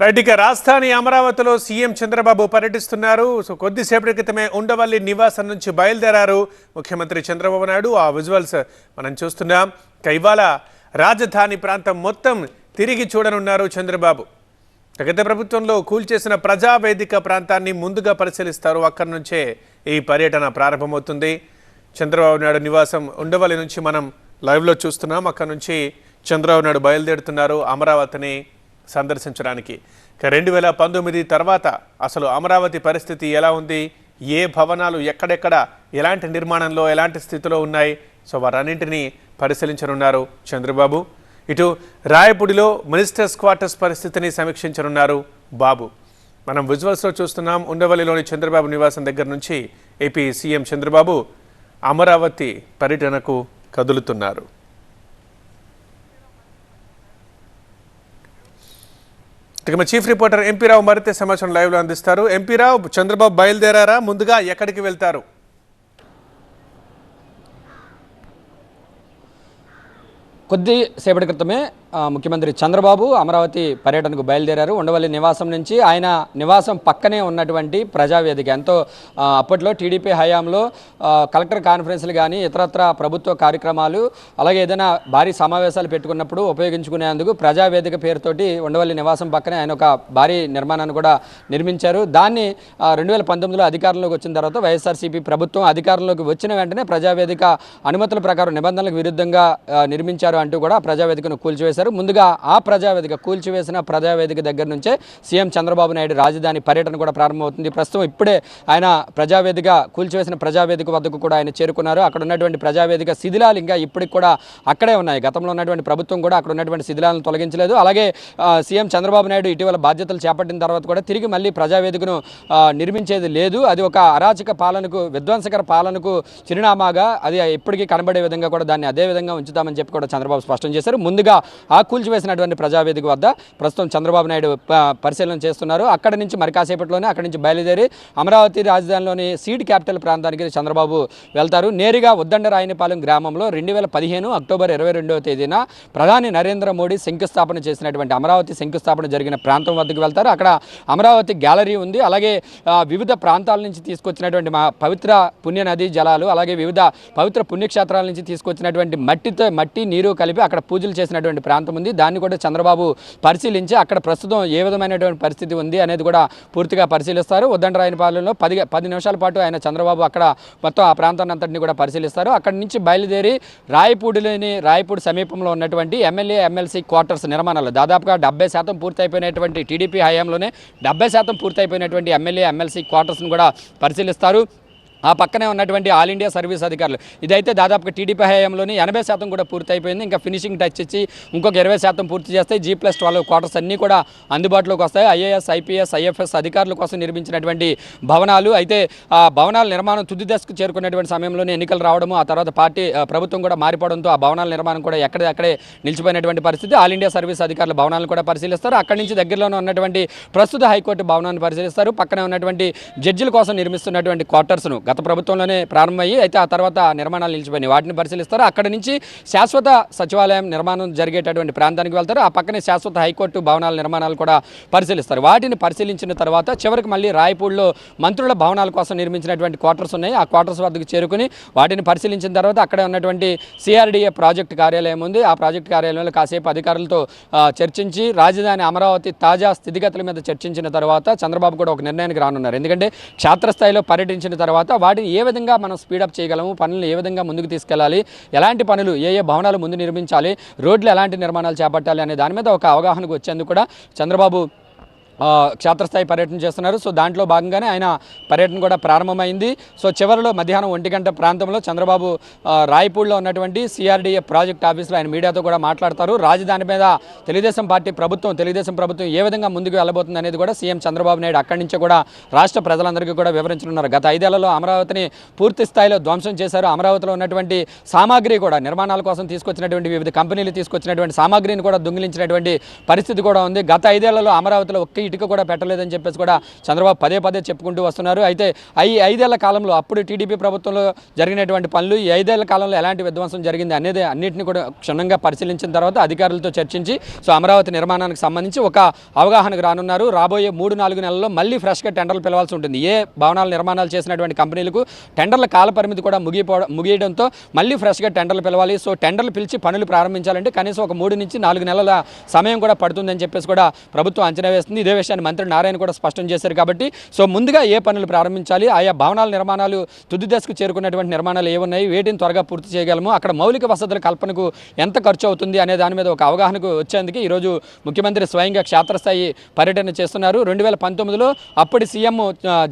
Right ఇక రాజధాని అమరావతిలో సీఎం చంద్రబాబు పర్యటిస్తున్నారు. సో కొద్దిసేపటి క్రితమే ఉండవల్లి నివాసం నుంచి బయలుదేరారు ముఖ్యమంత్రి చంద్రబాబు నాయుడు. ఆ విజువల్స్ మనం చూస్తున్నాం. ఇక ఇవాళ రాజధాని ప్రాంతం మొత్తం తిరిగి చూడనున్నారు చంద్రబాబు. గత ప్రభుత్వంలో కూల్చేసిన ప్రజావేదిక ప్రాంతాన్ని ముందుగా పరిశీలిస్తారు. అక్కడి నుంచే ఈ పర్యటన ప్రారంభమవుతుంది. చంద్రబాబు నాయుడు నివాసం ఉండవల్లి నుంచి మనం లైవ్లో చూస్తున్నాం. అక్కడి నుంచి చంద్రబాబు నాయుడు బయలుదేరుతున్నారు అమరావతిని సందర్శించడానికి. రెండు వేల పంతొమ్మిది తర్వాత అసలు అమరావతి పరిస్థితి ఎలా ఉంది? ఏ భవనాలు ఎక్కడెక్కడ? ఎలాంటి నిర్మాణంలో ఎలాంటి స్థితిలో ఉన్నాయి? సో వారన్నింటినీ పరిశీలించనున్నారు చంద్రబాబు. ఇటు రాయపూడిలో మినిస్టర్స్ క్వార్టర్స్ పరిస్థితిని సమీక్షించనున్నారు బాబు. మనం విజువల్స్లో చూస్తున్నాం ఉండవల్లిలోని చంద్రబాబు నివాసం దగ్గర నుంచి ఏపీ సీఎం చంద్రబాబు అమరావతి పర్యటనకు కదులుతున్నారు. ఇక మా చీఫ్ రిపోర్టర్ ఎంపీ రావు మరింత సమాచారం లైవ్లో అందిస్తారు. ఎంపీ రావు చంద్రబాబు బయలుదేరారా? ముందుగా ఎక్కడికి వెళ్తారు? కొద్ది సేపటి క్రితమే ముఖ్యమంత్రి చంద్రబాబు అమరావతి పర్యటనకు బయలుదేరారు. ఉండవల్లి నివాసం నుంచి ఆయన నివాసం పక్కనే ఉన్నటువంటి ప్రజావేదిక. ఎంతో అప్పట్లో టీడీపీ హయాంలో కలెక్టర్ కాన్ఫరెన్స్లు కానీ ఇతరత్ర ప్రభుత్వ కార్యక్రమాలు అలాగే ఏదైనా భారీ సమావేశాలు పెట్టుకున్నప్పుడు ఉపయోగించుకునేందుకు ప్రజావేదిక పేరుతోటి ఉండవల్లి నివాసం పక్కనే ఆయన ఒక భారీ నిర్మాణాన్ని కూడా నిర్మించారు. దాన్ని రెండు వేల పంతొమ్మిదిలో అధికారంలోకి వచ్చిన తర్వాత వైఎస్ఆర్సీపీ ప్రభుత్వం అధికారంలోకి వచ్చిన వెంటనే ప్రజావేదిక అనుమతుల ప్రకారం నిబంధనలకు విరుద్ధంగా నిర్మించారు అంటూ కూడా ప్రజావేదికను కూల్చివేశారు. ముందుగా ఆ ప్రజావేదిక కూల్చివేసిన ప్రజావేదిక దగ్గర నుంచే సీఎం చంద్రబాబు నాయుడు రాజధాని పర్యటన కూడా ప్రారంభమవుతుంది. ప్రస్తుతం ఇప్పుడే ఆయన ప్రజావేదిక కూల్చివేసిన ప్రజావేదిక వద్దకు కూడా ఆయన చేరుకున్నారు. అక్కడ ఉన్నటువంటి ప్రజావేదిక శిథిలాలు ఇంకా ఇప్పటికి కూడా అక్కడే ఉన్నాయి. గతంలో ఉన్నటువంటి ప్రభుత్వం కూడా అక్కడ ఉన్నటువంటి శిథిలాలను తొలగించలేదు. అలాగే సీఎం చంద్రబాబు నాయుడు ఇటీవల బాధ్యతలు చేపట్టిన తర్వాత కూడా తిరిగి మళ్ళీ ప్రజావేదికను నిర్మించేది లేదు. అది ఒక అరాచక పాలనకు విధ్వంసకర పాలనకు చిరునామాగా అది ఎప్పటికీ కనబడే విధంగా కూడా దాన్ని అదే విధంగా ఉంచుతామని చెప్పి కూడా చంద్రబాబు స్పష్టం చేశారు. ముందుగా ఆ కూల్చివేసినటువంటి ప్రజావేదిక వద్ద ప్రస్తుతం చంద్రబాబు నాయుడు పరిశీలన చేస్తున్నారు. అక్కడ నుంచి మరి కాసేపట్లోనే అక్కడి నుంచి బయలుదేరి అమరావతి రాజధానిలోని సీడ్ క్యాపిటల్ ప్రాంతానికి చంద్రబాబు వెళ్తారు. నేరుగా ఉద్దండరాయనిపాలెం గ్రామంలో రెండు వేల పదిహేను అక్టోబర్ ఇరవై రెండవ తేదీన ప్రధాని నరేంద్ర మోడీ శంకుస్థాపన చేసినటువంటి అమరావతి శంకుస్థాపన జరిగిన ప్రాంతం వద్దకు వెళ్తారు. అక్కడ అమరావతి గ్యాలరీ ఉంది. అలాగే వివిధ ప్రాంతాల నుంచి తీసుకొచ్చినటువంటి మా పవిత్ర పుణ్య నదీ జలాలు అలాగే వివిధ పవిత్ర పుణ్యక్షేత్రాల నుంచి తీసుకొచ్చినటువంటి మట్టితో మట్టి నీరు కలిపి అక్కడ పూజలు చేసినటువంటి ప్రాంతం ఉంది. దాన్ని కూడా చంద్రబాబు పరిశీలించి అక్కడ ప్రస్తుతం ఏ విధమైనటువంటి పరిస్థితి ఉంది అనేది కూడా పూర్తిగా పరిశీలిస్తారు. ఉద్దండరాయనపాలెంలో పది పది నిమిషాల పాటు ఆయన చంద్రబాబు అక్కడ మొత్తం ఆ ప్రాంతాన్ని అంతటిని కూడా పరిశీలిస్తారు. అక్కడి నుంచి బయలుదేరి రాయపూడిలోని రాయపూడి సమీపంలో ఉన్నటువంటి ఎమ్మెల్యే ఎమ్మెల్సీ క్వార్టర్స్ నిర్మాణాలు. దాదాపుగా డెబ్బై శాతం పూర్తయిపోయినటువంటి టీడీపీ హయాంలోనే డెబ్బై శాతం పూర్తయిపోయినటువంటి ఎమ్మెల్యే ఎమ్మెల్సీ క్వార్టర్స్ను కూడా పరిశీలిస్తారు. ఆ పక్కనే ఉన్నటువంటి ఆల్ ఇండియా సర్వీస్ అధికారులు. ఇదైతే దాదాపుగా టీడీపీ హయాంలోని ఎనభై శాతం కూడా పూర్తి అయిపోయింది ఇంకా ఫినిషింగ్ టచ్ ఇచ్చి ఇంకొక ఇరవై శాతం పూర్తి చేస్తే జీ ప్లస్ ట్వెల్వ్ క్వార్టర్స్ అన్నీ కూడా అందుబాటులోకి వస్తాయి. ఐఏఎస్ ఐపీఎస్ ఐఎఫ్ఎస్ అధికారుల కోసం నిర్మించినటువంటి భవనాలు. అయితే ఆ భవనాల నిర్మాణం తుది దశకు చేరుకున్నటువంటి సమయంలోనే ఎన్నికలు రావడము ఆ తర్వాత పార్టీ ప్రభుత్వం కూడా మారిపోవడంతో ఆ భవనాల నిర్మాణం కూడా ఎక్కడెక్కడే నిలిచిపోయినటువంటి పరిస్థితి. ఆల్ ఇండియా సర్వీస్ అధికారులు భవనాలను కూడా పరిశీలిస్తారు. అక్కడి నుంచి దగ్గరలోనే ఉన్నటువంటి ప్రస్తుత హైకోర్టు భవనాన్ని పరిశీలిస్తారు. పక్కనే ఉన్నటువంటి జడ్జిల కోసం నిర్మిస్తున్నటువంటి క్వార్టర్స్ను. గత ప్రభుత్వంలోనే ప్రారంభమయ్యి అయితే ఆ తర్వాత నిర్మాణాలు నిలిచిపోయినాయి. వాటిని పరిశీలిస్తారు? అక్కడ నుంచి శాశ్వత సచివాలయం నిర్మాణం జరిగేటటువంటి ప్రాంతానికి వెళ్తారు? ఆ పక్కనే శాశ్వత హైకోర్టు భవనాల నిర్మాణాలు కూడా పరిశీలిస్తారు. వాటిని పరిశీలించిన తర్వాత చివరికి మళ్ళీ రాయపూడిలో మంత్రుల భవనాల కోసం నిర్మించినటువంటి క్వార్టర్స్ ఉన్నాయి. ఆ క్వార్టర్స్ వద్దకు చేరుకుని వాటిని పరిశీలించిన తర్వాత అక్కడే ఉన్నటువంటి సిఆర్డీఏ ప్రాజెక్ట్ కార్యాలయం ఉంది. ఆ ప్రాజెక్ట్ కార్యాలయంలో కాసేపు అధికారులతో చర్చించి రాజధాని అమరావతి తాజా స్థితిగతుల మీద చర్చించిన తర్వాత చంద్రబాబు కూడా ఒక నిర్ణయానికి రానున్నారు. ఎందుకంటే క్షేత్రస్థాయిలో పర్యటించిన తర్వాత వాటిని ఏ విధంగా మనం స్పీడప్ చేయగలము పనులను ఏ విధంగా ముందుకు తీసుకెళ్ళాలి ఎలాంటి పనులు ఏ ఏ భవనాలు ముందు నిర్మించాలి రోడ్లు ఎలాంటి నిర్మాణాలు చేపట్టాలి అనే దాని మీద ఒక అవగాహనకు వచ్చేందుకు కూడా చంద్రబాబు క్షేత్రస్థాయి పర్యటన చేస్తున్నారు. సో దాంట్లో భాగంగానే ఆయన పర్యటన కూడా ప్రారంభమైంది. సో చివరిలో మధ్యాహ్నం ఒంటి గంట ప్రాంతంలో చంద్రబాబు ఆ, రాయపూడిలో ఉన్నటువంటి సిఆర్డీఏ ప్రాజెక్ట్ ఆఫీస్లో ఆయన మీడియాతో కూడా మాట్లాడతారు. రాజధాని మీద తెలుగుదేశం పార్టీ ప్రభుత్వం తెలుగుదేశం ప్రభుత్వం ఏ విధంగా ముందుకు వెళ్ళబోతుంది అనేది కూడా సీఎం చంద్రబాబు నాయుడు అక్కడి నుంచి కూడా రాష్ట్ర ప్రజలందరికీ కూడా వివరించనున్నారు. గత ఐదేళ్ళలో అమరావతిని పూర్తి స్థాయిలో ధ్వంసం చేశారు. అమరావతిలో ఉన్నటువంటి సామాగ్రి కూడా నిర్మాణాల కోసం తీసుకొచ్చినటువంటి వివిధ కంపెనీలు తీసుకొచ్చినటువంటి సామాగ్రిని కూడా దొంగిలించినటువంటి పరిస్థితి కూడా ఉంది. గత ఐదేళ్ళలో అమరావతిలో ఒక్క ఇటుక కూడా పెట్టలేదని చెప్పేసి కూడా చంద్రబాబు పదే పదే చెప్పుకుంటూ వస్తున్నారు. అయితే ఈ ఐదేళ్ళ కాలంలో అప్పుడు టీడీపీ ప్రభుత్వంలో జరిగినటువంటి పనులు ఈ ఐదేళ్ళ కాలంలో ఎలాంటి విధ్వంసం జరిగింది అనేది అన్నింటినీ కూడా క్షుణ్ణంగా పరిశీలించిన తర్వాత అధికారులతో చర్చించి సో అమరావతి నిర్మాణానికి సంబంధించి ఒక అవగాహనకు రానున్నారు. రాబోయే మూడు నాలుగు నెలల్లో మళ్ళీ ఫ్రెష్గా టెండర్లు పిలవాల్సి ఉంటుంది. ఏ భవనాల నిర్మాణాలు చేసినటువంటి కంపెనీలకు టెండర్ల కాల పరిమితి కూడా ముగిపోవడం ముగియడంతో మళ్ళీ ఫ్రెష్గా టెండర్లు పిలవాలి. సో టెండర్లు పిలిచి పనులు ప్రారంభించాలంటే కనీసం ఒక మూడు నుంచి నాలుగు నెలల సమయం కూడా పడుతుందని చెప్పేసి కూడా ప్రభుత్వం అంచనా వేస్తుంది. ఇదే విషయాన్ని మంత్రి నారాయణ కూడా స్పష్టం చేశారు కాబట్టి సో ముందుగా ఏ పనులు ప్రారంభించాలి? ఆయా భవనాల నిర్మాణాలు తుది దశకు చేరుకున్నటువంటి నిర్మాణాలు ఏమున్నాయి? వేటిని త్వరగా పూర్తి చేయగలము? అక్కడ మౌలిక వసతుల కల్పనకు ఎంత ఖర్చు అవుతుంది అనే దాని మీద ఒక అవగాహనకు వచ్చేందుకు ఈరోజు ముఖ్యమంత్రి స్వయంగా క్షేత్రస్థాయి పర్యటన చేస్తున్నారు. రెండు వేల పంతొమ్మిదిలో అప్పటి సీఎం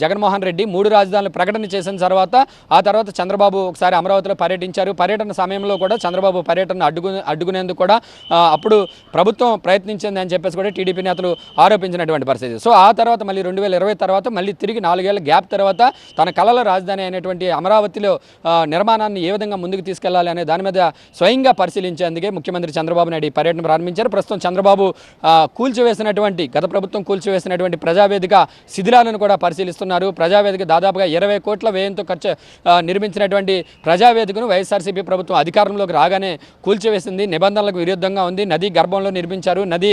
జగన్మోహన్ రెడ్డి మూడు రాజధానులు ప్రకటన చేసిన తర్వాత ఆ తర్వాత చంద్రబాబు ఒకసారి అమరావతిలో పర్యటించారు. పర్యటన సమయంలో కూడా చంద్రబాబు పర్యటన అడ్డుకు అడ్డుకునేందుకు కూడా అప్పుడు ప్రభుత్వం ప్రయత్నించింది అని చెప్పేసి కూడా టీడీపీ నేతలు ఆరోపించినటువంటి పరిస్థితి. సో ఆ తర్వాత మళ్ళీ రెండు వేల ఇరవై తర్వాత మళ్ళీ తిరిగి నాలుగేళ్ళ గ్యాప్ తర్వాత తన కళల రాజధాని అయినటువంటి అమరావతిలో నిర్మాణాన్ని ఏ విధంగా ముందుకు తీసుకెళ్ళాలి అనే దాని మీద స్వయంగా పరిశీలించేందుకే ముఖ్యమంత్రి చంద్రబాబు నాయుడు ఈ పర్యటన ప్రారంభించారు. ప్రస్తుతం చంద్రబాబు కూల్చివేసినటువంటి గత ప్రభుత్వం కూల్చివేసినటువంటి ప్రజావేదిక శిథిలాలను కూడా పరిశీలిస్తున్నారు. ప్రజావేదిక దాదాపుగా ఇరవై కోట్ల వ్యయంతో ఖర్చు నిర్మించినటువంటి ప్రజావేదికను వైఎస్ఆర్సీపీ ప్రభుత్వం అధికారంలోకి రాగానే కూల్చివేసింది. నిబంధనలకు విరుద్ధంగా ఉంది. నది గర్భంలో నిర్మించారు. నది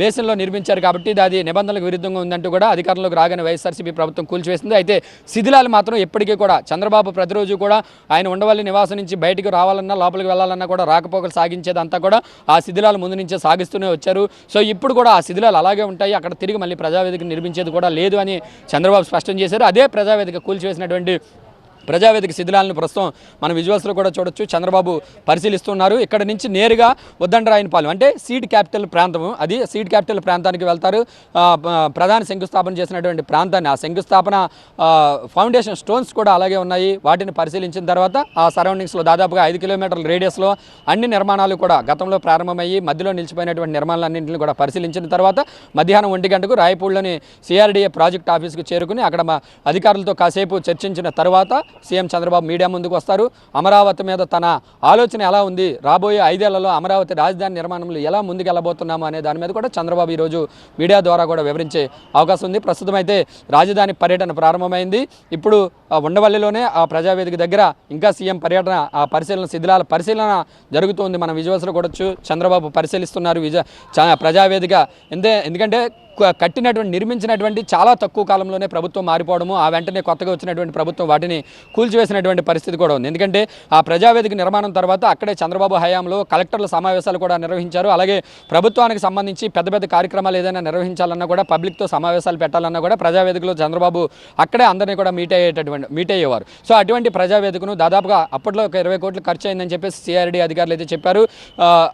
బేసిన్లో నిర్మించారు. కాబట్టి అది నిబంధనలకు విరుద్ధంగా ఉందంటూ కూడా అధికారంలోకి రాగానే వైఎస్ఆర్సీపీ ప్రభుత్వం కూల్చివేసింది. అయితే శిథిలాలు మాత్రం ఎప్పటికీ కూడా చంద్రబాబు ప్రతిరోజు కూడా ఆయన ఉండవల్లి నివాసం నుంచి బయటకు రావాలన్నా లోపలికి వెళ్ళాలన్నా కూడా రాకపోకలు సాగించేదంతా కూడా ఆ శిథిలాలు ముందు నుంచే సాగిస్తూనే వచ్చారు. సో ఇప్పుడు కూడా ఆ శిథిలాలు అలాగే ఉంటాయి. అక్కడ తిరిగి మళ్ళీ ప్రజావేదిక నిర్మించేది కూడా లేదు అని చంద్రబాబు స్పష్టం చేశారు. అదే ప్రజావేదిక కూల్చివేసినటువంటి ప్రజావేదిక శిథిలాలను ప్రస్తుతం మన విజువల్స్లో కూడా చూడొచ్చు. చంద్రబాబు పరిశీలిస్తున్నారు. ఇక్కడ నుంచి నేరుగా ఉద్దండరాయనపాలెం అంటే సీడ్ క్యాపిటల్ ప్రాంతము అది సీడ్ క్యాపిటల్ ప్రాంతానికి వెళ్తారు. ప్రధాన శంకుస్థాపన చేసినటువంటి ప్రాంతాన్ని. ఆ శంకుస్థాపన ఫౌండేషన్ స్టోన్స్ కూడా అలాగే ఉన్నాయి. వాటిని పరిశీలించిన తర్వాత ఆ సరౌండింగ్స్లో దాదాపుగా ఐదు కిలోమీటర్ల రేడియస్లో అన్ని నిర్మాణాలు కూడా గతంలో ప్రారంభమయ్యి మధ్యలో నిలిచిపోయినటువంటి నిర్మాణాలన్నింటిని కూడా పరిశీలించిన తర్వాత మధ్యాహ్నం ఒంటి గంటకు రాయపూడిలోని సిఆర్డీఏ ప్రాజెక్ట్ ఆఫీస్కు చేరుకుని అక్కడ మా అధికారులతో కాసేపు చర్చించిన తర్వాత సీఎం చంద్రబాబు మీడియా ముందుకు వస్తారు. అమరావతి మీద తన ఆలోచన ఎలా ఉంది? రాబోయే ఐదేళ్ళలో అమరావతి రాజధాని నిర్మాణంలో ఎలా ముందుకు వెళ్ళబోతున్నాము అనే దాని మీద కూడా చంద్రబాబు ఈరోజు మీడియా ద్వారా కూడా వివరించే అవకాశం ఉంది. ప్రస్తుతం అయితే రాజధాని పర్యటన ప్రారంభమైంది. ఇప్పుడు ఉండవల్లిలోనే ఆ ప్రజావేదిక దగ్గర ఇంకా సీఎం పర్యటన ఆ పరిశీలన శిథిలాల పరిశీలన జరుగుతుంది మన విజువల్స్లో కూడా చంద్రబాబు పరిశీలిస్తున్నారు. విజ చ- ప్రజావేదిక. ఎందే ఎందుకంటే కట్టినటువంటి నిర్మించినటువంటి చాలా తక్కువ కాలంలోనే ప్రభుత్వం మారిపోవడము ఆ వెంటనే కొత్తగా వచ్చినటువంటి ప్రభుత్వం వాటిని కూల్చివేసినటువంటి పరిస్థితి కూడా ఉంది. ఎందుకంటే ఆ ప్రజావేదిక నిర్మాణం తర్వాత అక్కడే చంద్రబాబు హయాంలో కలెక్టర్ల సమావేశాలు కూడా నిర్వహించారు. అలాగే ప్రభుత్వానికి సంబంధించి పెద్ద పెద్ద కార్యక్రమాలు ఏదైనా నిర్వహించాలన్నా కూడా పబ్లిక్తో సమావేశాలు పెట్టాలన్నా కూడా ప్రజావేదికలో చంద్రబాబు అక్కడే అందరినీ కూడా మీట్ అయ్యేటటువంటి మీట్ అయ్యేవారు. సో అటువంటి ప్రజావేదికను దాదాపుగా అప్పట్లో ఒక ఇరవై కోట్లు ఖర్చు అయిందని చెప్పేసి సిఆర్డీ అధికారులు అయితే చెప్పారు.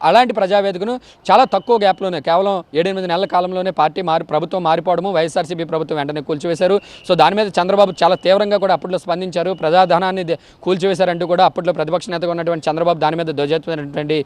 అలాంటి ప్రజావేదికను చాలా తక్కువ గ్యాప్లోనే కేవలం ఏడెనిమిది నెలల కాలంలోనే పార్టీ మారి ప్రభుత్వం మారిపోవడము వైఎస్ఆర్సీపీ ప్రభుత్వం వెంటనే కూల్చివేశారు. సో దాని మీద చంద్రబాబు చాలా తీవ్రంగా కూడా అప్పట్లో స్పందించారు. ప్రజాధనాన్ని కూల్చివేశారంటూ కూడా అప్పట్లో ప్రతిపక్ష నేతగా ఉన్నటువంటి చంద్రబాబు దాని మీద ధ్వజెత్తినటువంటి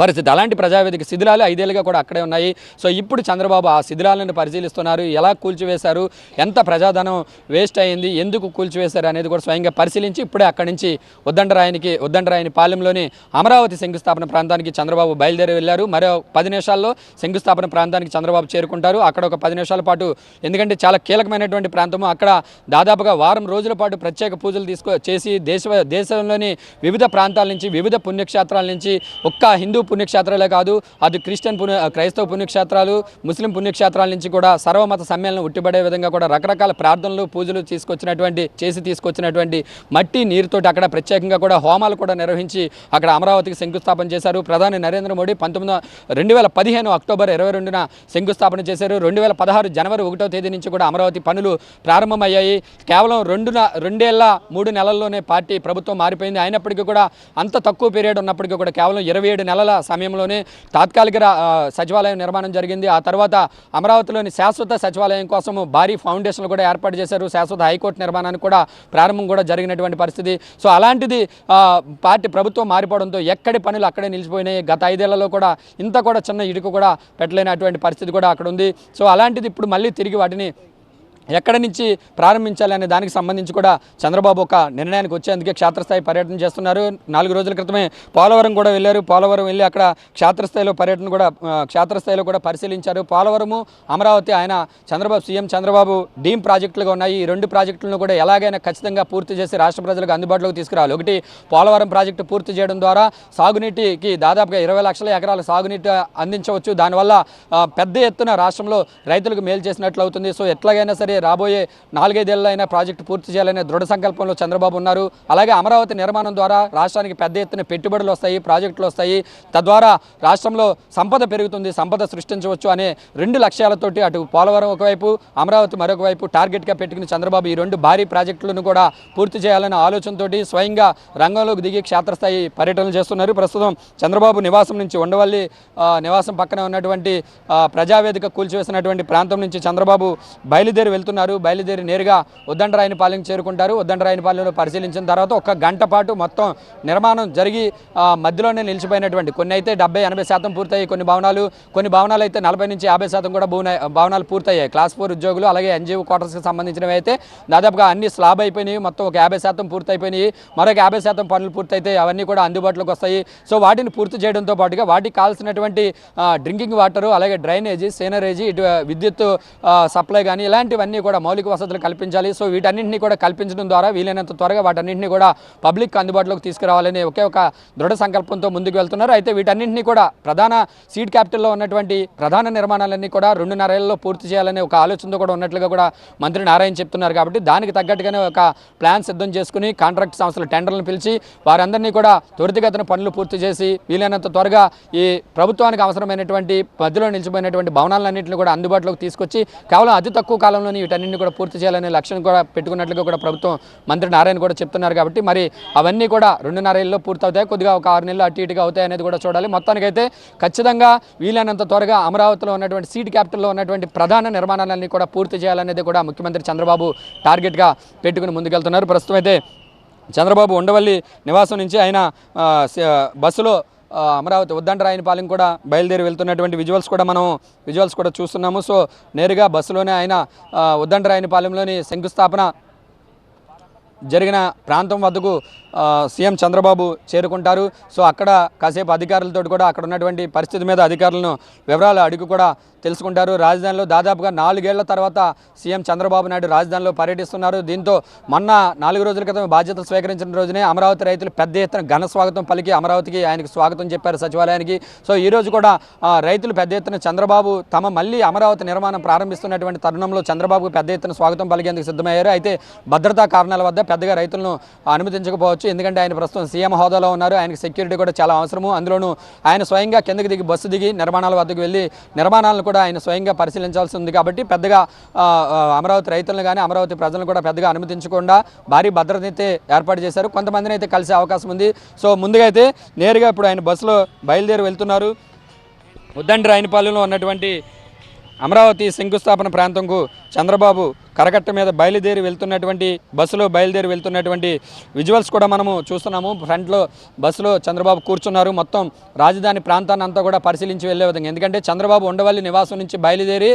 పరిస్థితి. అలాంటి ప్రజావేదిక శిథిలాలు ఐదేళ్ళుగా కూడా అక్కడే ఉన్నాయి. సో ఇప్పుడు చంద్రబాబు ఆ శిథిలాలను పరిశీలిస్తున్నారు. ఎలా కూల్చివేశారు? ఎంత ప్రజాధనం వేస్ట్ అయింది? ఎందుకు కూల్చివేశారు అనేది కూడా స్వయంగా పరిశీలించి ఇప్పుడే అక్కడి నుంచి ఉద్దండరాయనికి ఉద్దండరాయని పాలెంలోని అమరావతి శంకుస్థాపన ప్రాంతానికి చంద్రబాబు బయలుదేరి వెళ్ళారు. మరో పది నిమిషాల్లో శంకుస్థాపన ప్రాంతానికి చంద్రబాబు చేరుకుంటారు. అక్కడ ఒక పది నిమిషాల పాటు ఎందుకంటే చాలా కీలకమైనటువంటి ప్రాంతము. అక్కడ దాదాపుగా వారం రోజుల పాటు ప్రత్యేక పూజలు తీసుకో చేసి దేశ దేశంలోని వివిధ ప్రాంతాల నుంచి వివిధ పుణ్యక్షేత్రాల నుంచి ఒక్క హిందూ పుణ్యక్షేత్రాలే కాదు అది క్రిస్టియన్ పుణ్య క్రైస్తవ పుణ్యక్షేత్రాలు ముస్లిం పుణ్యక్షేత్రాల నుంచి కూడా సర్వమత సమ్మేళనం ఉట్టిపడే విధంగా కూడా రకరకాల ప్రార్థనలు పూజలు తీసుకొచ్చినటువంటి చేసి తీసుకొచ్చినటువంటి మట్టి నీరుతోటి అక్కడ ప్రత్యేకంగా కూడా హోమాలు కూడా నిర్వహించి అక్కడ అమరావతికి శంకుస్థాపన చేశారు. ప్రధాని నరేంద్ర మోడీ పంతొమ్మిది రెండు వేల పదిహేను అక్టోబర్ ఇరవై రెండున శంకుస్థాపన చేశారు. రెండు వేల పదహారు జనవరి ఒకటో తేదీ నుంచి కూడా అమరావతి పనులు ప్రారంభమయ్యాయి. కేవలం రెండు రెండేళ్ళ మూడు నెలల్లోనే పార్టీ ప్రభుత్వం మారిపోయింది. అయినప్పటికీ కూడా అంత తక్కువ పీరియడ్ ఉన్నప్పటికీ కూడా కేవలం ఇరవై ఏడు నెలల సమయంలోనే తాత్కాలిక సచివాలయం నిర్మాణం జరిగింది. ఆ తర్వాత అమరావతిలోని శాశ్వత సచివాలయం కోసం భారీ ఫౌండేషన్లు కూడా ఏర్పాటు చేశారు. శాశ్వత హైకోర్టు నిర్మాణానికి కూడా ప్రారంభం కూడా జరిగినటువంటి పరిస్థితి. సో అలాంటిది పార్టీ ప్రభుత్వం మారిపోవడంతో ఎక్కడి పనులు అక్కడే నిలిచిపోయినాయి. గత ఐదేళ్ళలో కూడా ఇంత కూడా చిన్న ఇటుక కూడా పెట్టలేనటువంటి పరిస్థితి కూడా అక్కడ ఉంది. సో అలాంటిది ఇప్పుడు మళ్ళీ తిరిగి వాటిని ఎక్కడి నుంచి ప్రారంభించాలి అనే దానికి సంబంధించి కూడా చంద్రబాబు ఒక నిర్ణయానికి వచ్చేందుకే క్షేత్రస్థాయి పర్యటన చేస్తున్నారు. నాలుగు రోజుల క్రితమే పోలవరం కూడా వెళ్ళారు. పోలవరం వెళ్ళి అక్కడ క్షేత్రస్థాయిలో పర్యటన కూడా క్షేత్రస్థాయిలో కూడా పరిశీలించారు. పోలవరము అమరావతి ఆయన చంద్రబాబు సీఎం చంద్రబాబు డీమ్ ప్రాజెక్టులుగా ఉన్నాయి. ఈ రెండు ప్రాజెక్టులను కూడా ఎలాగైనా ఖచ్చితంగా పూర్తి చేసి రాష్ట్ర ప్రజలకు అందుబాటులోకి తీసుకురావాలి. ఒకటి పోలవరం ప్రాజెక్టు పూర్తి చేయడం ద్వారా సాగునీటికి దాదాపుగా ఇరవై లక్షల ఎకరాల సాగునీటి అందించవచ్చు. దానివల్ల పెద్ద ఎత్తున రాష్ట్రంలో రైతులకు మేలు చేసినట్లు అవుతుంది. సో ఎట్లాగైనా సరే రాబోయే నాలుగైదేళ్ళ అయినా ప్రాజెక్టు పూర్తి చేయాలనే దృఢ సంకల్పంలో చంద్రబాబు ఉన్నారు. అలాగే అమరావతి నిర్మాణం ద్వారా రాష్ట్రానికి పెద్ద ఎత్తున పెట్టుబడులు వస్తాయి ప్రాజెక్టులు వస్తాయి. తద్వారా రాష్ట్రంలో సంపద పెరుగుతుంది సంపద సృష్టించవచ్చు అనే రెండు లక్ష్యాలతోటి అటు పోలవరం ఒకవైపు అమరావతి మరొక వైపు టార్గెట్గా పెట్టుకుని చంద్రబాబు ఈ రెండు భారీ ప్రాజెక్టులను కూడా పూర్తి చేయాలనే ఆలోచనతోటి స్వయంగా రంగంలోకి దిగి క్షేత్రస్థాయి పర్యటనలు చేస్తున్నారు. ప్రస్తుతం చంద్రబాబు నివాసం నుంచి ఉండవల్లి నివాసం పక్కన ఉన్నటువంటి ప్రజావేదిక కూల్చివేసినటువంటి ప్రాంతం నుంచి చంద్రబాబు బయలుదేరి వెళ్తున్నారు. బయలుదేరి నేరుగా ఉద్దండరాయనిపాలెం చేరుకుంటారు. ఉద్దండరాయనిపాలెంలో పరిశీలించిన తర్వాత ఒక గంట పాటు మొత్తం నిర్మాణం జరిగి మధ్యలోనే నిలిచిపోయినటువంటి కొన్ని అయితే డెబ్బై ఎనభై శాతం పూర్తయ్యాయి. కొన్ని భవనాలు కొన్ని భవనాలు అయితే నలభై నుంచి యాభై శాతం కూడా భవనాలు పూర్తయ్యాయి. క్లాస్ ఫోర్ ఉద్యోగులు అలాగే ఎన్జిఓ క్వార్టర్స్కి సంబంధించినవి అయితే దాదాపుగా అన్ని స్లాబ్ అయిపోయినాయి. మొత్తం ఒక యాభై శాతం పూర్తయిపోయినాయి. మరొక యాభై శాతం పనులు పూర్తయితే అవన్నీ కూడా అందుబాటులోకి వస్తాయి. సో వాటిని పూర్తి చేయడంతో పాటుగా వాటికి కావాల్సినటువంటి డ్రింకింగ్ వాటరు అలాగే డ్రైనేజీ సీనరేజీ ఇటు విద్యుత్ సప్లై కానీ ఇలాంటివన్నీ కూడా మౌలిక వసతులు కల్పించాలి. సో వీటన్నింటినీ కూడా కల్పించడం ద్వారా వీలైనంత త్వరగా వాటన్నింటినీ కూడా పబ్లిక్ అందుబాటులోకి తీసుకురావాలని ఒకే ఒక దృఢ సంకల్పంతో ముందుకు వెళ్తున్నారు. అయితే వీటన్నింటినీ కూడా ప్రధాన సీడ్ క్యాపిటల్లో ఉన్నటువంటి ప్రధాన నిర్మాణాలన్నీ కూడా రెండున్నరేళ్ళలో పూర్తి చేయాలనే ఒక ఆలోచనతో కూడా ఉన్నట్లుగా కూడా మంత్రి నారాయణ చెప్తున్నారు. కాబట్టి దానికి తగ్గట్టుగానే ఒక ప్లాన్ సిద్ధం చేసుకుని కాంట్రాక్ట్ సంస్థల టెండర్లను పిలిచి వారందరినీ కూడా త్వరితగతిన పనులు పూర్తి చేసి వీలైనంత త్వరగా ఈ ప్రభుత్వానికి అవసరమైనటువంటి మధ్యలో నిలిచిపోయినటువంటి భవనాలన్నింటిని కూడా అందుబాటులోకి తీసుకొచ్చి కేవలం అతి తక్కువ కాలంలోని వీటన్నింటిని కూడా పూర్తి చేయాలనే లక్ష్యం కూడా పెట్టుకున్నట్లుగా కూడా ప్రభుత్వం మంత్రి నారాయణ కూడా చెప్తున్నారు కాబట్టి మరి అవన్నీ కూడా రెండున్నర ఏళ్ళలో పూర్తవుతాయి? కొద్దిగా ఒక ఆరు నెలలు అటు ఇటుగా అవుతాయి అనేది కూడా చూడాలి. మొత్తానికైతే ఖచ్చితంగా వీలైనంత త్వరగా అమరావతిలో ఉన్నటువంటి సీట్ క్యాపిటల్లో ఉన్నటువంటి ప్రధాన నిర్మాణాలన్నీ కూడా పూర్తి చేయాలనేది కూడా ముఖ్యమంత్రి చంద్రబాబు టార్గెట్గా పెట్టుకుని ముందుకెళ్తున్నారు. ప్రస్తుతం అయితే చంద్రబాబు ఉండవల్లి నివాసం నుంచి ఆయన బస్సులో అమరావతి ఉద్దండరాయనిపాలెం కూడా బయలుదేరి వెళ్తున్నటువంటి విజువల్స్ కూడా మనం విజువల్స్ కూడా చూస్తున్నాము. సో నేరుగా బస్సులోనే ఆయన ఆ, ఉద్దండరాయనిపాలెంలోని శంకుస్థాపన జరిగిన ప్రాంతం వద్దకు సీఎం చంద్రబాబు చేరుకుంటారు. సో అక్కడ కాసేపు అధికారులతో కూడా అక్కడ ఉన్నటువంటి పరిస్థితి మీద అధికారులను వివరాలు అడిగి కూడా తెలుసుకుంటారు. రాజధానిలో దాదాపుగా నాలుగేళ్ళ తర్వాత సీఎం చంద్రబాబు నాయుడు రాజధానిలో పర్యటిస్తున్నారు. దీంతో మొన్న నాలుగు రోజుల క్రితం బాధ్యతలు స్వీకరించిన రోజునే అమరావతి రైతులు పెద్ద ఎత్తున ఘన స్వాగతం పలికి అమరావతికి ఆయనకు స్వాగతం చెప్పారు సచివాలయానికి. సో ఈ రోజు కూడా రైతులు పెద్ద ఎత్తున చంద్రబాబు తమ మళ్ళీ అమరావతి నిర్మాణం ప్రారంభిస్తున్నటువంటి తరుణంలో చంద్రబాబుకు పెద్ద ఎత్తున స్వాగతం పలికేందుకు సిద్ధమయ్యారు. అయితే భద్రతా కారణాల వద్ద పెద్దగా రైతులను అనుమతించకపోవచ్చు. ఎందుకంటే ఆయన ప్రస్తుతం సీఎం హోదాలో ఉన్నారు. ఆయనకు సెక్యూరిటీ కూడా చాలా అవసరము. అందులోనూ ఆయన స్వయంగా కిందకి దిగి బస్సు దిగి నిర్మాణాల వద్దకు వెళ్ళి నిర్మాణాలను కూడా ఆయన స్వయంగా పరిశీలించాల్సి ఉంది కాబట్టి పెద్దగా అమరావతి రైతులను కానీ అమరావతి ప్రజలను కూడా పెద్దగా అనుమతించకుండా భారీ భద్రత అయితే ఏర్పాటు చేశారు. కొంతమందిని అయితే కలిసే అవకాశం ఉంది. సో ముందుగా అయితే నేరుగా ఇప్పుడు ఆయన బస్సులో బయలుదేరి వెళ్తున్నారు. ఉద్దండి రాయనిపాలెంలో ఉన్నటువంటి అమరావతి శంకుస్థాపన ప్రాంతంకు చంద్రబాబు కరకట్ట మీద బయలుదేరి వెళ్తున్నటువంటి బస్సులో బయలుదేరి వెళ్తున్నటువంటి విజువల్స్ కూడా మనము చూస్తున్నాము. ఫ్రంట్లో బస్సులో చంద్రబాబు కూర్చున్నారు. మొత్తం రాజధాని ప్రాంతాన్ని అంతా కూడా పరిశీలించి వెళ్ళే విధంగా. ఎందుకంటే చంద్రబాబు ఉండవల్లి నివాసం నుంచి బయలుదేరి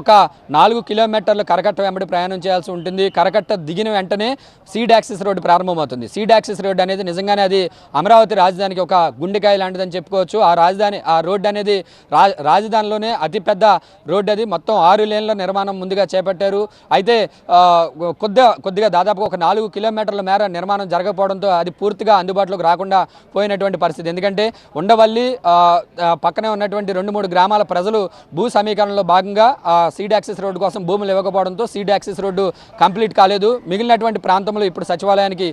ఒక నాలుగు కిలోమీటర్లు కరకట్ట వెంబడి ప్రయాణం చేయాల్సి ఉంటుంది. కరకట్ట దిగిన వెంటనే సీడ్ యాక్సిస్ రోడ్డు ప్రారంభమవుతుంది. సీడ్ యాక్సిస్ రోడ్డు అనేది నిజంగానే అది అమరావతి రాజధానికి ఒక గుండెకాయ లాంటిదని చెప్పుకోవచ్చు. ఆ రాజధాని ఆ రోడ్డు అనేది రా రాజధానిలోనే అతిపెద్ద రోడ్డు అది. మొత్తం ఆరు లేన్ల నిర్మాణం ముందుగా చేపట్టారు. అయితే కొద్దిగా కొద్దిగా దాదాపు ఒక నాలుగు కిలోమీటర్ల మేర నిర్మాణం జరగకపోవడంతో అది పూర్తిగా అందుబాటులోకి రాకుండా పోయినటువంటి పరిస్థితి. ఎందుకంటే ఉండవల్లి పక్కనే ఉన్నటువంటి రెండు మూడు గ్రామాల ప్రజలు భూ సమీకరణలో భాగంగా సీడ్ యాక్సెస్ రోడ్డు కోసం భూములు ఇవ్వకపోవడంతో సీడ్ యాక్సెస్ రోడ్డు కంప్లీట్ కాలేదు. మిగిలినటువంటి ప్రాంతంలో ఇప్పుడు సచివాలయానికి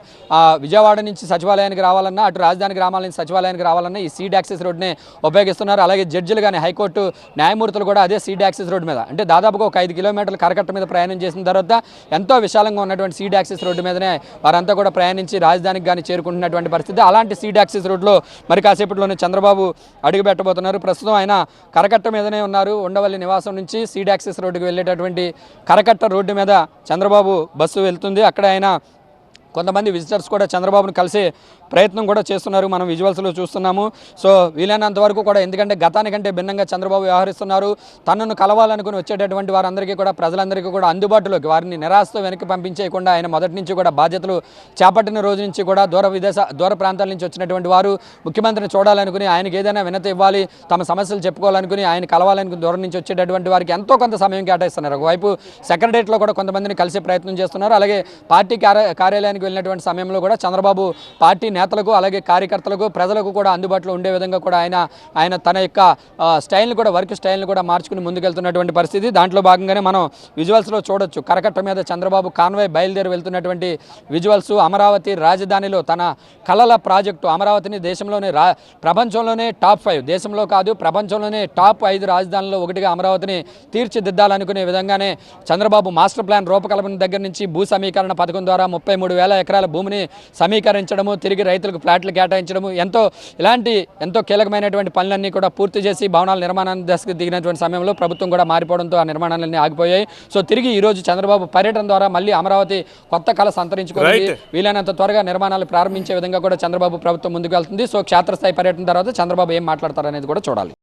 విజయవాడ నుంచి సచివాలయానికి రావాలన్నా అటు రాజధాని గ్రామాల నుంచి సచివాలయానికి రావాలన్నా ఈ సీడ్ యాక్సెస్ రోడ్నే ఉపయోగిస్తున్నారు. అలాగే జడ్జిలు కానీ హైకోర్టు న్యాయమూర్తులు కూడా అదే సీడ్ యాక్సెస్ రోడ్డు మీద. అంటే దాదాపుగా ఒక ఐదు కిలోమీటర్ల కరకట్ట మీద ప్రయాణం చేసిన తర్వాత ఎంతో విశాలంగా ఉన్నటువంటి సీడ్ యాక్సిస్ రోడ్డు మీదనే వారంతా కూడా ప్రయాణించి రాజధానికి కానీ చేరుకుంటున్నటువంటి పరిస్థితి. అలాంటి సీడ్ యాక్సిస్ రోడ్లో మరి కాసేపట్లోనే చంద్రబాబు అడుగు పెట్టబోతున్నారు. ప్రస్తుతం ఆయన కరకట్ట మీదనే ఉన్నారు. ఉండవల్లి నివాసం నుంచి సీడ్ యాక్సిస్ రోడ్డుకి వెళ్ళేటటువంటి కరకట్ట రోడ్డు మీద చంద్రబాబు బస్సు వెళ్తుంది. అక్కడ ఆయన కొంతమంది విజిటర్స్ కూడా చంద్రబాబును కలిసి ప్రయత్నం కూడా చేస్తున్నారు. మనం విజువల్స్లో చూస్తున్నాము. సో వీలైనంత వరకు కూడా ఎందుకంటే గతానికంటే భిన్నంగా చంద్రబాబు వ్యవహరిస్తున్నారు. తనను కలవాలనుకుని వచ్చేటటువంటి వారందరికీ కూడా ప్రజలందరికీ కూడా అందుబాటులోకి వారిని నిరాశతో వెనక్కి పంపించేయకుండా ఆయన మొదటి నుంచి కూడా బాధ్యతలు చేపట్టిన రోజు నుంచి కూడా దూర విదేశ దూర ప్రాంతాల నుంచి వచ్చినటువంటి వారు ముఖ్యమంత్రిని చూడాలనుకుని ఆయనకి ఏదైనా వినతి ఇవ్వాలి తమ సమస్యలు చెప్పుకోవాలనుకుని ఆయన కలవాలనుకుని దూరం నుంచి వచ్చేటటువంటి వారికి ఎంతో కొంత సమయం కేటాయిస్తున్నారు. ఒకవైపు సెక్రటరియట్లో కూడా కొంతమందిని కలిసే ప్రయత్నం చేస్తున్నారు. అలాగే పార్టీ కార్య- కార్యాలయానికి వెళ్ళినటువంటి సమయంలో కూడా చంద్రబాబు పార్టీ నేతలకు అలాగే కార్యకర్తలకు ప్రజలకు కూడా అందుబాటులో ఉండే విధంగా కూడా ఆయన ఆయన తన యొక్క స్టైల్ని కూడా వర్క్ స్టైల్ని కూడా మార్చుకుని ముందుకెళ్తున్నటువంటి పరిస్థితి. దాంట్లో భాగంగానే మనం విజువల్స్లో చూడొచ్చు. కరకట్ట మీద చంద్రబాబు కాన్వాయ్ బయలుదేరి వెళ్తున్నటువంటి విజువల్స్ అమరావతి రాజధానిలో తన కళల ప్రాజెక్టు అమరావతిని దేశంలోనే రా ప్రపంచంలోనే టాప్ ఫైవ్ దేశంలో కాదు ప్రపంచంలోనే టాప్ ఐదు రాజధానుల్లో ఒకటిగా అమరావతిని తీర్చిదిద్దాలనుకునే విధంగానే చంద్రబాబు మాస్టర్ ప్లాన్ రూపకల్పన దగ్గర నుంచి భూ సమీకరణ పథకం ద్వారా ముప్పై మూడు వేల ఎకరాల భూమిని సమీకరించడము తిరిగి రైతులకు ఫ్లాట్లు కేటాయించడము ఎంతో ఇలాంటి ఎంతో కీలకమైనటువంటి పనులన్నీ కూడా పూర్తి చేసి భవనాల నిర్మాణాన్ని దశకు దిగినటువంటి సమయంలో ప్రభుత్వం కూడా మారిపోవడంతో ఆ నిర్మాణాలన్నీ ఆగిపోయాయి. సో తిరిగి ఈ రోజు చంద్రబాబు పర్యటన ద్వారా మళ్ళీ అమరావతి కొత్త కళ Right. వీలైనంత త్వరగా నిర్మాణాలు ప్రారంభించే విధంగా కూడా చంద్రబాబు ప్రభుత్వం ముందుకు వెళ్తుంది. సో క్షేత్రస్థాయి పర్యటన తర్వాత చంద్రబాబు ఏం మాట్లాడతారనేది కూడా చూడాలి.